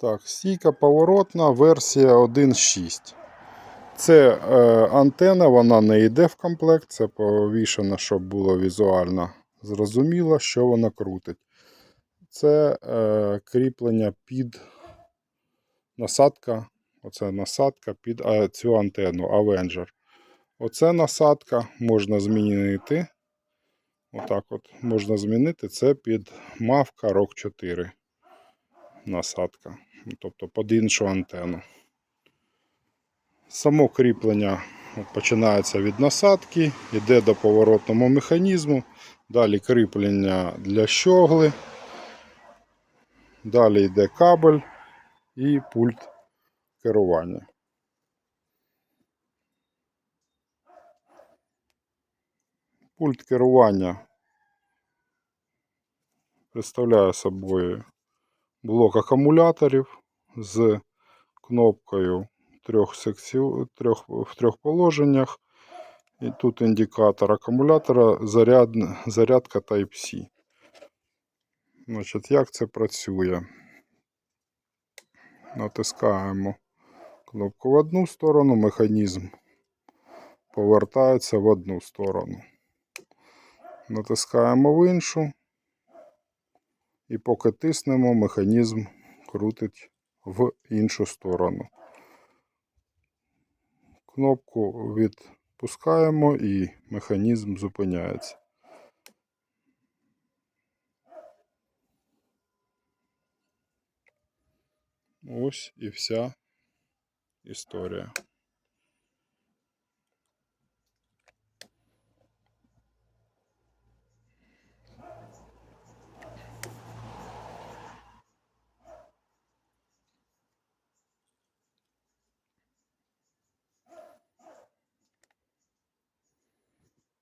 Так, стійка поворотна, версія 1.6. Це е, антена, вона не йде в комплект, це повішено, щоб було візуально зрозуміло, що вона крутить. Це е, кріплення під насадка. Оце насадка під а, цю антенну Avenger. Оце насадка можна змінити. Отак от можна змінити це під Mavka Rock 4 насадка. Тобто під іншу антенну. Само кріплення починається від насадки, йде до поворотного механізму, далі кріплення для щогли, далі йде кабель і пульт керування. Пульт керування представляє собою блок акумуляторів з кнопкою трьох секцій, трьох, в трьох положеннях. І тут індикатор акумулятора, заряд, зарядка Type-C. Значить, як це працює? Натискаємо кнопку в одну сторону, механізм повертається в одну сторону. Натискаємо в іншу. І поки тиснемо, механізм крутить в іншу сторону. Кнопку відпускаємо і механізм зупиняється. Ось і вся історія.